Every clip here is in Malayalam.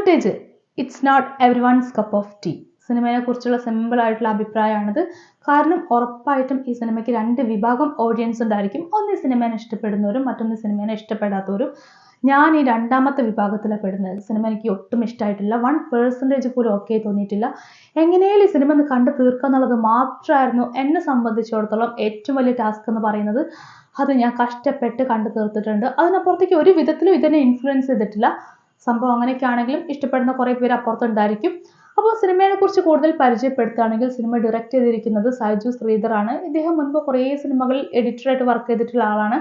Footage it's not everyone's cup of tea സിനിമയെ കുറിച്ചുള്ള സിമ്പിൾ ആയിട്ടുള്ള അഭിപ്രായമാണിത്. കാരണം ഉറപ്പായിട്ടും ഈ സിനിമയ്ക്ക് രണ്ട് വിഭാഗം ഓഡിയൻസ് ഉണ്ടായിരിക്കും. ഒന്ന് സിനിമേനെ ഇഷ്ടപ്പെടുന്നവരും മറ്റൊന്ന് സിനിമേനെ ഇഷ്ടപ്പെടാത്തവരും. ഞാൻ ഈ രണ്ടാമത്തെ വിഭാഗത്തിലാണ് പെടുന്നത്. സിനിമ എനിക്ക് ഒട്ടും ഇഷ്ടമായിട്ടില്ല വൺ പേഴ്സന്റേജ് പോലും ഓക്കെ തോന്നിയിട്ടില്ല. എങ്ങനെയാലും ഈ സിനിമ ഒന്ന് കണ്ടു തീർക്കുക എന്നുള്ളത് മാത്രമായിരുന്നു എന്നെ സംബന്ധിച്ചിടത്തോളം ഏറ്റവും വലിയ ടാസ്ക് എന്ന് പറയുന്നത്. അത് ഞാൻ കഷ്ടപ്പെട്ട് കണ്ടു തീർത്തിട്ടുണ്ട്. അതിനപ്പുറത്തേക്ക് ഒരു വിധത്തിലും ഇതിനെ ഇൻഫ്ലുവൻസ് ചെയ്തിട്ടില്ല. സംഭവം അങ്ങനെയൊക്കെ ആണെങ്കിലും ഇഷ്ടപ്പെടുന്ന കുറേ പേര് അപ്പുറത്തുണ്ടായിരിക്കും. അപ്പോൾ സിനിമയെ കുറിച്ച് കൂടുതൽ പരിചയപ്പെടുത്തുകയാണെങ്കിൽ സിനിമ ഡയറക്റ്റ് ചെയ്തിരിക്കുന്നത് സൈജു ശ്രീധറാണ് ഇദ്ദേഹം മുൻപ് കുറേ സിനിമകളിൽ എഡിറ്ററായിട്ട് വർക്ക് ചെയ്തിട്ടുള്ള ആളാണ്.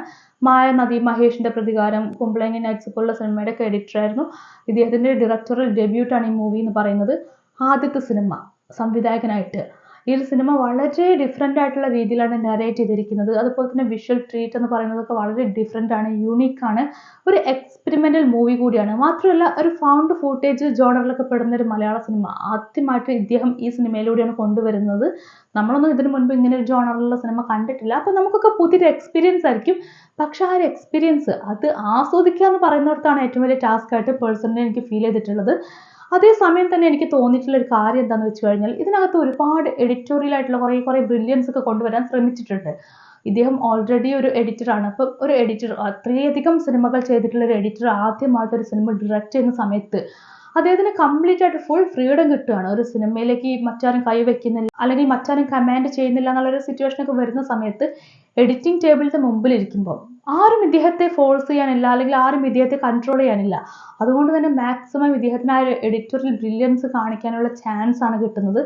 മായ നദി മഹേഷിന്റെ പ്രതികാരം കുംബ്ലങ്ങി നൈറ്റ്സ് പോലുള്ള സിനിമയുടെ ഒക്കെ എഡിറ്ററായിരുന്നു ഇദ്ദേഹത്തിന്റെ ഡയറക്ടറൽ ഡെബ്യൂട്ടാണ് ഈ മൂവി എന്ന് പറയുന്നത് ആദ്യത്തെ സിനിമ സംവിധായകനായിട്ട്. ഈ ഒരു സിനിമ വളരെ ഡിഫറെന്റ് ആയിട്ടുള്ള രീതിയിലാണ് നെറേറ്റ് ചെയ്തിരിക്കുന്നത്. അതുപോലെ തന്നെ വിഷ്വൽ ട്രീറ്റ് എന്ന് പറയുന്നതൊക്കെ വളരെ ഡിഫറെന്റ് ആണ് യൂണീക്ക് ആണ്. ഒരു എക്സ്പെരിമെന്റൽ മൂവി കൂടിയാണ്. മാത്രമല്ല ഒരു ഫൗണ്ട് ഫൂട്ടേജ് ജോണറിലൊക്കെ പെടുന്ന ഒരു മലയാള സിനിമ ആദ്യമായിട്ട് ഇദ്ദേഹം ഈ സിനിമയിലൂടെയാണ് കൊണ്ടുവരുന്നത്. നമ്മളൊന്നും ഇതിനു മുൻപ് ഇങ്ങനെ ഒരു ജോണറിലുള്ള സിനിമ കണ്ടിട്ടില്ല. അപ്പോൾ നമുക്കൊക്കെ പുതിയൊരു എക്സ്പീരിയൻസ് ആയിരിക്കും. പക്ഷെ ആ ഒരു എക്സ്പീരിയൻസ് അത് ആസ്വദിക്കുക എന്ന് പറയുന്നിടത്താണ് ഏറ്റവും വലിയ ടാസ്ക് ആയിട്ട് പേഴ്സണലി എനിക്ക് ഫീൽ ചെയ്തിട്ടുള്ളത്. അതേസമയം തന്നെ എനിക്ക് തോന്നിയിട്ടുള്ള ഒരു കാര്യം എന്താണെന്ന് വെച്ച് കഴിഞ്ഞാൽ ഇതിനകത്ത് ഒരുപാട് എഡിറ്റോറിയൽ ആയിട്ടുള്ള കുറേ കുറേ ബ്രില്യൻസ് ഒക്കെ കൊണ്ടുവരാൻ ശ്രമിച്ചിട്ടുണ്ട്. ഇദ്ദേഹം ഓൾറെഡി ഒരു എഡിറ്ററാണ് അപ്പം ഒരു എഡിറ്റർ അത്രയധികം സിനിമകൾ ചെയ്തിട്ടുള്ള ഒരു എഡിറ്റർ ആദ്യമായിട്ട് ഒരു സിനിമ ഡയറക്റ്റ് ചെയ്യുന്ന സമയത്ത് അദ്ദേഹത്തിന് കംപ്ലീറ്റ് ആയിട്ട് ഫുൾ ഫ്രീഡം കിട്ടുകയാണ് ഒരു സിനിമയിലേക്ക് മറ്റാരും കൈ വെക്കുന്നില്ല അല്ലെങ്കിൽ മറ്റാരും കമാൻഡ് ചെയ്യുന്നില്ല എന്നുള്ളൊരു സിറ്റുവേഷൻ ഒക്കെ വരുന്ന സമയത്ത് എഡിറ്റിംഗ് ടേബിളിന്റെ മുമ്പിൽ ഇരിക്കുമ്പോൾ ആരും ഇദ്ദേഹത്തെ ഫോഴ്സ് ചെയ്യാനില്ല അല്ലെങ്കിൽ ആരും ഇദ്ദേഹത്തെ കൺട്രോൾ ചെയ്യാനില്ല. അതുകൊണ്ട് തന്നെ മാക്സിമം ഇദ്ദേഹത്തിന് ആ ഒരു എഡിറ്റോറിയൽ ബ്രില്യൻസ് കാണിക്കാനുള്ള ചാൻസ് ആണ് കിട്ടുന്നത്.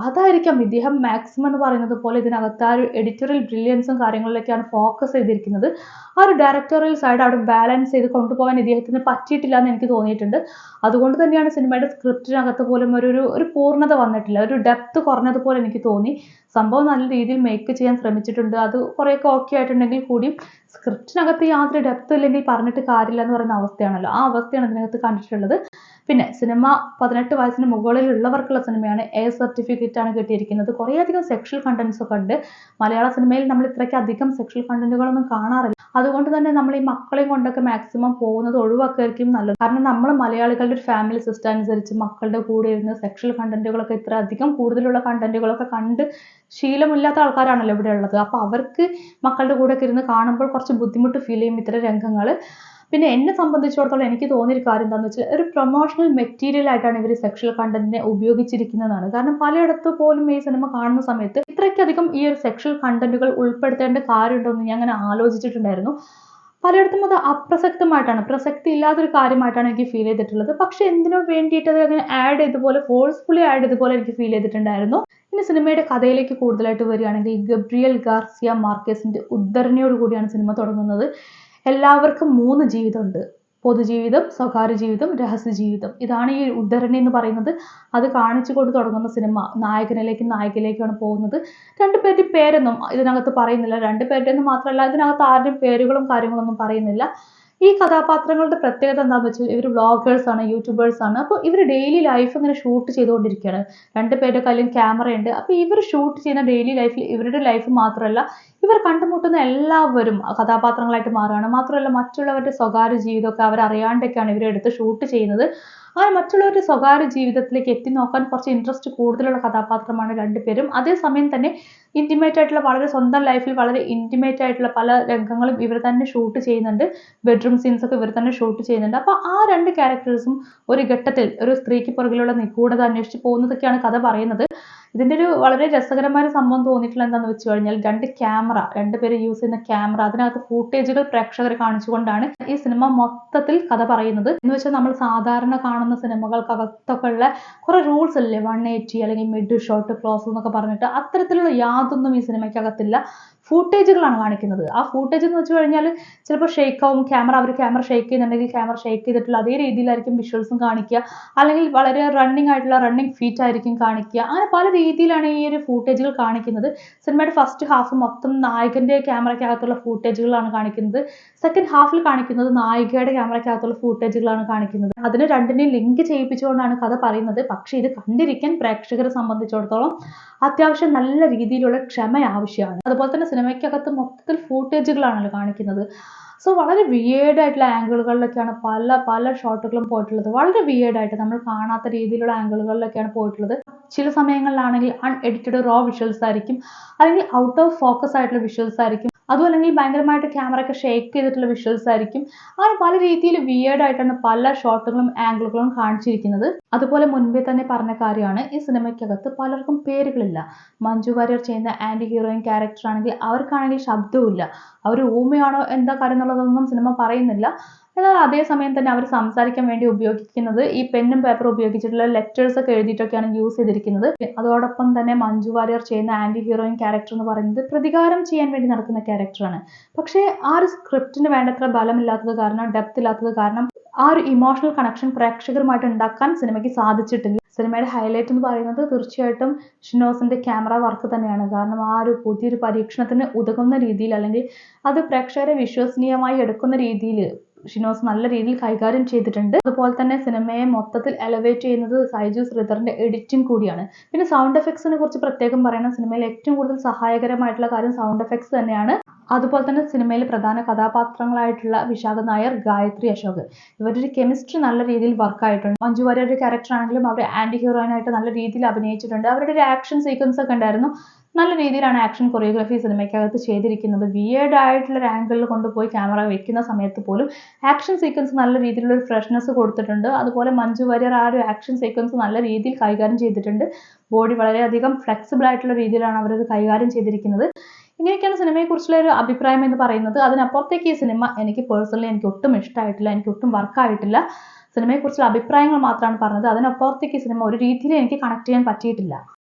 അതായിരിക്കാം ഇദ്ദേഹം മാക്സിമം എന്ന് പറയുന്നത് പോലെ ഇതിനകത്ത് ആ ഒരു എഡിറ്റോറിയൽ ബ്രില്യൻസും കാര്യങ്ങളിലൊക്കെയാണ് ഫോക്കസ് ചെയ്തിരിക്കുന്നത്. ആ ഒരു ഡയറക്ടോറിയൽ സൈഡ് അവിടെ ബാലൻസ് ചെയ്ത് കൊണ്ടുപോകാൻ ഇദ്ദേഹത്തിന് പറ്റിയിട്ടില്ല എന്ന് എനിക്ക് തോന്നിയിട്ടുണ്ട്. അതുകൊണ്ട് തന്നെയാണ് സിനിമയുടെ സ്ക്രിപ്റ്റിനകത്ത് പോലും ഒരു ഒരു പൂർണത വന്നിട്ടില്ല. ഒരു ഡെപ്ത് കുറഞ്ഞതുപോലെ എനിക്ക് തോന്നി. സംഭവം നല്ല രീതിയിൽ മേക്ക് ചെയ്യാൻ ശ്രമിച്ചിട്ടുണ്ട്. അത് കുറേയൊക്കെ ഓക്കെ ആയിട്ടുണ്ടെങ്കിൽ കൂടിയും സ്ക്രിപ്റ്റിനകത്ത് യാതൊരു ഡെപ്ത് ഇല്ലെങ്കിൽ പറഞ്ഞിട്ട് കാര്യമില്ല എന്ന് പറയുന്ന അവസ്ഥയാണല്ലോ. ആ അവസ്ഥയാണ് ഇതിനകത്ത് കണ്ടിട്ടുള്ളത്. പിന്നെ സിനിമ പതിനെട്ട് വയസ്സിന് മുകളിലുള്ളവർക്കുള്ള സിനിമയാണ് എ സർട്ടിഫിക്കറ്റ് ആണ് കിട്ടിയിരിക്കുന്നത്. കുറേയധികം സെക്ഷൽ കണ്ടന്റ്സ് ഒക്കെ ഉണ്ട്. മലയാള സിനിമയിൽ നമ്മൾ ഇത്രയ്ക്ക് അധികം സെക്ഷൽ കണ്ടന്റുകളൊന്നും കാണാറില്ല. അതുകൊണ്ട് തന്നെ നമ്മൾ ഈ മക്കളെയും കൊണ്ടൊക്കെ മാക്സിമം പോകുന്നത് ഒഴിവാക്കുകയായിരിക്കും നല്ലത്. കാരണം നമ്മൾ മലയാളികളുടെ ഒരു ഫാമിലി സിസ്റ്റം അനുസരിച്ച് മക്കളുടെ കൂടെ ഇരുന്ന് സെക്ഷൽ കണ്ടന്റുകളൊക്കെ ഇത്ര അധികം കൂടുതലുള്ള കണ്ടന്റുകളൊക്കെ കണ്ട് ശീലമില്ലാത്ത ആൾക്കാരാണല്ലോ ഇവിടെ ഉള്ളത്. അപ്പോൾ അവർക്ക് മക്കളുടെ കൂടെ ഒക്കെ ഇരുന്ന് കാണുമ്പോൾ കുറച്ച് ബുദ്ധിമുട്ട് ഫീൽ ചെയ്യും ഇത്തരം രംഗങ്ങൾ പിന്നെ എന്നെ സംബന്ധിച്ചിടത്തോളം എനിക്ക് തോന്നിയൊരു കാര്യം എന്താണെന്ന് വെച്ചാൽ ഒരു പ്രൊമോഷണൽ മെറ്റീരിയൽ ആയിട്ടാണ് ഇവർ സെക്ഷൽ കണ്ടന്റിനെ ഉപയോഗിച്ചിരിക്കുന്നതാണ്. കാരണം പലയിടത്ത് പോലും ഈ സിനിമ കാണുന്ന സമയത്ത് ഇത്രയ്ക്കധികം ഈ ഒരു സെക്ഷൽ കണ്ടന്റുകൾ ഉൾപ്പെടുത്തേണ്ട കാര്യമുണ്ടോ ഞാൻ അങ്ങനെ ആലോചിച്ചിട്ടുണ്ടായിരുന്നു. പലയിടത്തും അത് അപ്രസക്തമായിട്ടാണ് പ്രസക്തി ഇല്ലാത്തൊരു കാര്യമായിട്ടാണ് എനിക്ക് ഫീൽ ചെയ്തിട്ടുള്ളത്. പക്ഷെ എന്തിനോ വേണ്ടിയിട്ട് അത് അങ്ങനെ ആഡ് ചെയ്തപോലെ ഫോഴ്സ്ഫുള്ളി ആഡ് ചെയ്തപോലെ എനിക്ക് ഫീൽ ചെയ്തിട്ടുണ്ടായിരുന്നു? ഇനി സിനിമയുടെ കഥയിലേക്ക് കൂടുതലായിട്ട് വരികയാണെങ്കിൽ ഗബ്രിയൽ ഗാർസിയ മാർക്കേസിന്റെ ഉദ്ധരണിയോട് കൂടിയാണ് സിനിമ തുടങ്ങുന്നത്. എല്ലാവർക്കും മൂന്ന് ജീവിതമുണ്ട്. പൊതുജീവിതം സ്വകാര്യ ജീവിതം രഹസ്യ ജീവിതം ഇതാണ് ഈ ഉദ്ധരണി എന്ന് പറയുന്നത്. അത് കാണിച്ചു കൊണ്ട് തുടങ്ങുന്ന സിനിമ. നായകനിലേക്കും നായികയിലേക്കാണ് പോകുന്നത്. രണ്ടുപേരുടെ പേരൊന്നും ഇതിനകത്ത് പറയുന്നില്ല. രണ്ടു പേരുടെ മാത്രമല്ല ഇതിനകത്ത് ആരുടെയും പേരുകളും കാര്യങ്ങളൊന്നും പറയുന്നില്ല. ഈ കഥാപാത്രങ്ങളുടെ പ്രത്യേകത എന്താണെന്ന് വെച്ചാൽ ഇവർ വ്ളോഗേഴ്സ് ആണ് യൂട്യൂബേഴ്സ് ആണ്. അപ്പോൾ ഇവർ ഡെയിലി ലൈഫ് ഇങ്ങനെ ഷൂട്ട് ചെയ്തുകൊണ്ടിരിക്കുകയാണ്. രണ്ട് രണ്ടുപേരുടെ കയ്യിലും ക്യാമറയുണ്ട് അപ്പോൾ ഇവർ ഷൂട്ട് ചെയ്യുന്ന ഡെയിലി ലൈഫിൽ ഇവരുടെ ലൈഫ് മാത്രമല്ല ഇവർ കണ്ടുമുട്ടുന്ന എല്ലാവരും കഥാപാത്രങ്ങളായിട്ട് മാറുകയാണ്. മാത്രമല്ല മറ്റുള്ളവരുടെ സ്വകാര്യ ജീവിതമൊക്കെ അവരറിയാണ്ടൊക്കെയാണ് ഇവരെടുത്ത് ഷൂട്ട് ചെയ്യുന്നത്. അങ്ങനെ മറ്റുള്ളവരുടെ സ്വകാര്യ ജീവിതത്തിലേക്ക് എത്തി നോക്കാൻ കുറച്ച് ഇൻട്രസ്റ്റ് കൂടുതലുള്ള കഥാപാത്രമാണ് രണ്ടുപേരും. അതേസമയം തന്നെ ഇന്റിമേറ്റ് ആയിട്ടുള്ള വളരെ സ്വന്തം ലൈഫിൽ വളരെ ഇന്റിമേറ്റ് ആയിട്ടുള്ള പല രംഗങ്ങളും ഇവർ തന്നെ ഷൂട്ട് ചെയ്യുന്നുണ്ട്. ബെഡ്റൂം സീൻസ് ഒക്കെ ഇവർ തന്നെ ഷൂട്ട് ചെയ്യുന്നുണ്ട്. അപ്പോൾ ആ രണ്ട് ക്യാരക്ടേഴ്സും ഒരു ഘട്ടത്തിൽ ഒരു സ്ത്രീക്ക് പുറകിലുള്ള നിഗൂഢത അന്വേഷിച്ച് പോകുന്നതൊക്കെയാണ് കഥ പറയുന്നത്. ഇതിന്റെ ഒരു വളരെ രസകരമായ ഒരു സംഭവം തോന്നിയിട്ടുള്ള എന്താണെന്ന് വെച്ച് കഴിഞ്ഞാൽ രണ്ട് ക്യാമറ രണ്ട് പേര് യൂസ് ചെയ്യുന്ന ക്യാമറ അതിനകത്ത് ഫൂട്ടേജുകൾ പ്രേക്ഷകരെ കാണിച്ചുകൊണ്ടാണ് ഈ സിനിമ മൊത്തത്തിൽ കഥ പറയുന്നത്. എന്ന് വെച്ചാൽ നമ്മൾ സാധാരണ കാണുന്ന സിനിമകൾക്കകത്തൊക്കെ ഉള്ള കുറേ റൂൾസ് അല്ലേ? വൺ എയ്റ്റി അല്ലെങ്കിൽ മിഡ് ഷോട്ട് ക്ലോസ് എന്നൊക്കെ പറഞ്ഞിട്ട് അത്തരത്തിലുള്ള യാതൊന്നും ഈ സിനിമയ്ക്കകത്തില്ല. ഫൂട്ടേജുകളാണ് കാണിക്കുന്നത്. ആ ഫൂട്ടേജ് എന്ന് വെച്ച് കഴിഞ്ഞാൽ ചിലപ്പോൾ ഷേക്ക് ആവും ക്യാമറ അവർ ക്യാമറ ഷേക്ക് ചെയ്യുന്നുണ്ടെങ്കിൽ ക്യാമറ ഷേക്ക് ചെയ്തിട്ടുള്ള അതേ രീതിയിലായിരിക്കും വിഷ്വൽസും കാണിക്കുക. അല്ലെങ്കിൽ വളരെ റണ്ണിങ് ആയിട്ടുള്ള റണ്ണിങ് ഫീറ്റ് ആയിരിക്കും കാണിക്കുക. അങ്ങനെ പല രീതിയിലാണ് ഈ ഒരു ഫൂട്ടേജുകൾ കാണിക്കുന്നത്. സിനിമയുടെ ഫസ്റ്റ് ഹാഫ് മൊത്തം നായകന്റെ ക്യാമറയ്ക്കകത്തുള്ള ഫൂട്ടേജുകളാണ് കാണിക്കുന്നത്. സെക്കൻഡ് ഹാഫിൽ കാണിക്കുന്നത് നായികയുടെ ക്യാമറയ്ക്കകത്തുള്ള ഫൂട്ടേജുകളാണ് കാണിക്കുന്നത്. അതിന് രണ്ടിനെയും ലിങ്ക് ചെയ്യിപ്പിച്ചുകൊണ്ടാണ് കഥ പറയുന്നത്. പക്ഷേ ഇത് കണ്ടിരിക്കാൻ പ്രേക്ഷകരെ സംബന്ധിച്ചിടത്തോളം അത്യാവശ്യം നല്ല രീതിയിലുള്ള ക്ഷമ ആവശ്യമാണ്. അതുപോലെ തന്നെ സിനിമയ്ക്കകത്ത് മൊത്തത്തിൽ ഫൂട്ടേജുകളാണല്ലോ കാണിക്കുന്നത്. സോ വളരെ വിയേഡ് ആയിട്ടുള്ള ആംഗിളുകളിലൊക്കെയാണ് പല പല ഷോട്ടുകളും പോയിട്ടുള്ളത്. വളരെ വിയേഡ് ആയിട്ട് നമ്മൾ കാണാത്ത രീതിയിലുള്ള ആംഗിളുകളിലൊക്കെയാണ് പോയിട്ടുള്ളത്. ചില സമയങ്ങളിലാണെങ്കിൽ അൺഎഡിറ്റഡ് റോ വിഷ്വൽസ് ആയിരിക്കും. അല്ലെങ്കിൽ ഔട്ട് ഓഫ് ഫോക്കസ് ആയിട്ടുള്ള വിഷ്വൽസ് ആയിരിക്കും. അതും അല്ലെങ്കിൽ ഭയങ്കരമായിട്ട് ക്യാമറ ഒക്കെ ഷേക്ക് ചെയ്തിട്ടുള്ള വിഷ്വൽസ് ആയിരിക്കും. അങ്ങനെ പല രീതിയിൽ വിയേർഡ് ആയിട്ടാണ് പല ഷോട്ടുകളും ആംഗിളുകളും കാണിച്ചിരിക്കുന്നത്. അതുപോലെ മുൻപേ തന്നെ പറഞ്ഞ കാര്യമാണ് ഈ സിനിമയ്ക്കകത്ത് പലർക്കും പേരുകളില്ല. മഞ്ജു വാര്യർ ചെയ്യുന്ന ആന്റി ഹീറോയിൻ ക്യാരക്ടർ ആണെങ്കിൽ അവർക്കാണെങ്കിൽ ശബ്ദവുമില്ല. അവർ ഊമയാണോ എന്താ കാര്യം എന്നുള്ളതൊന്നും സിനിമ പറയുന്നില്ല. എന്നാൽ അതേസമയം തന്നെ അവർ സംസാരിക്കാൻ വേണ്ടി ഉപയോഗിക്കുന്നത് ഈ പെന്നും പേപ്പറും ഉപയോഗിച്ചിട്ടുള്ള ലെറ്റേഴ്സ് ഒക്കെ എഴുതിയിട്ടൊക്കെയാണ് യൂസ് ചെയ്തിരിക്കുന്നത്. അതോടൊപ്പം തന്നെ മഞ്ജു വാര്യർ ചെയ്യുന്ന ആന്റി ഹീറോയിൻ ക്യാരക്ടർ എന്ന് പറയുന്നത് പ്രതികാരം ചെയ്യാൻ വേണ്ടി നടക്കുന്ന ക്യാരക്ടറാണ് പക്ഷേ ആ ഒരു സ്ക്രിപ്റ്റിന് വേണ്ടത്ര ബലമില്ലാത്തത് കാരണം ഡെപ്ത് ഇല്ലാത്തത് കാരണം ആ ഒരു ഇമോഷണൽ കണക്ഷൻ പ്രേക്ഷകരുമായിട്ട് ഉണ്ടാക്കാൻ സിനിമയ്ക്ക് സാധിച്ചിട്ടില്ല. സിനിമയുടെ ഹൈലൈറ്റ് എന്ന് പറയുന്നത് തീർച്ചയായിട്ടും ഷിനോസിന്റെ ക്യാമറ വർക്ക് തന്നെയാണ്. കാരണം ആ ഒരു പുതിയൊരു പരീക്ഷണത്തിന് ഉതകുന്ന രീതിയിൽ അല്ലെങ്കിൽ അത് പ്രേക്ഷകരെ വിശ്വസനീയമായി എടുക്കുന്ന രീതിയിൽ ഷിനോസ് നല്ല രീതിയിൽ കൈകാര്യം ചെയ്തിട്ടുണ്ട്. അതുപോലെ തന്നെ സിനിമയെ മൊത്തത്തിൽ എലവേറ്റ് ചെയ്യുന്നത് സൈജു ശ്രീധറിന്റെ എഡിറ്റിംഗ് കൂടിയാണ്. പിന്നെ സൗണ്ട് എഫക്ട്സിനെ കുറിച്ച് പ്രത്യേകം പറയണം. സിനിമയിൽ ഏറ്റവും കൂടുതൽ സഹായകരമായിട്ടുള്ള കാര്യം സൗണ്ട് എഫക്ട്സ് തന്നെയാണ്. അതുപോലെ തന്നെ സിനിമയിലെ പ്രധാന കഥാപാത്രങ്ങളായിട്ടുള്ള വിശാഖ നായർ ഗായത്രി അശോക്. ഇവരുടെ കെമിസ്ട്രി നല്ല രീതിയിൽ വർക്ക് ആയിട്ടുണ്ട്. മഞ്ജു വാര്യരുടെ ക്യാരക്ടർ ആണെങ്കിലും അവർ ആന്റി ഹീറോയിനായിട്ട് നല്ല രീതിയിൽ അഭിനയിച്ചിട്ടുണ്ട്. അവരുടെ ഒരു ആക്ഷൻ സീക്വൻസ് ഒക്കെ ഉണ്ടായിരുന്നു. നല്ല രീതിയിലാണ് ആക്ഷൻ കൊറിയോഗ്രഫി സിനിമയ്ക്കകത്ത് ചെയ്തിരിക്കുന്നത്. വിയേർഡ് ആയിട്ടുള്ള ഒരു ആംഗിളിൽ കൊണ്ടുപോയി ക്യാമറ വെക്കുന്ന സമയത്ത് പോലും ആക്ഷൻ സീക്വൻസ് നല്ല രീതിയിലുള്ള ഒരു ഫ്രഷ്നെസ് കൊടുത്തിട്ടുണ്ട്. അതുപോലെ മഞ്ജു വാര്യർ ആ ഒരു ആക്ഷൻ സീക്വൻസ് നല്ല രീതിയിൽ കൈകാര്യം ചെയ്തിട്ടുണ്ട്. ബോഡി വളരെയധികം ഫ്ലെക്സിബിൾ ആയിട്ടുള്ള രീതിയിലാണ് അവരത് കൈകാര്യം ചെയ്തിരിക്കുന്നത്. ഇങ്ങനെയൊക്കെയാണ് സിനിമയെക്കുറിച്ചുള്ള ഒരു അഭിപ്രായം എന്ന് പറയുന്നത്. അതിനപ്പുറത്തേക്ക് ഈ സിനിമ എനിക്ക് പേഴ്സണലി എനിക്ക് ഒട്ടും ഇഷ്ടമായിട്ടില്ല എനിക്ക് ഒട്ടും വർക്കായിട്ടില്ല സിനിമയെക്കുറിച്ചുള്ള അഭിപ്രായങ്ങൾ മാത്രമാണ് പറഞ്ഞത്. അതിനപ്പുറത്തേക്ക് ഈ സിനിമ ഒരു രീതിയിൽ എനിക്ക് കണക്ട് ചെയ്യാൻ പറ്റിയിട്ടില്ല.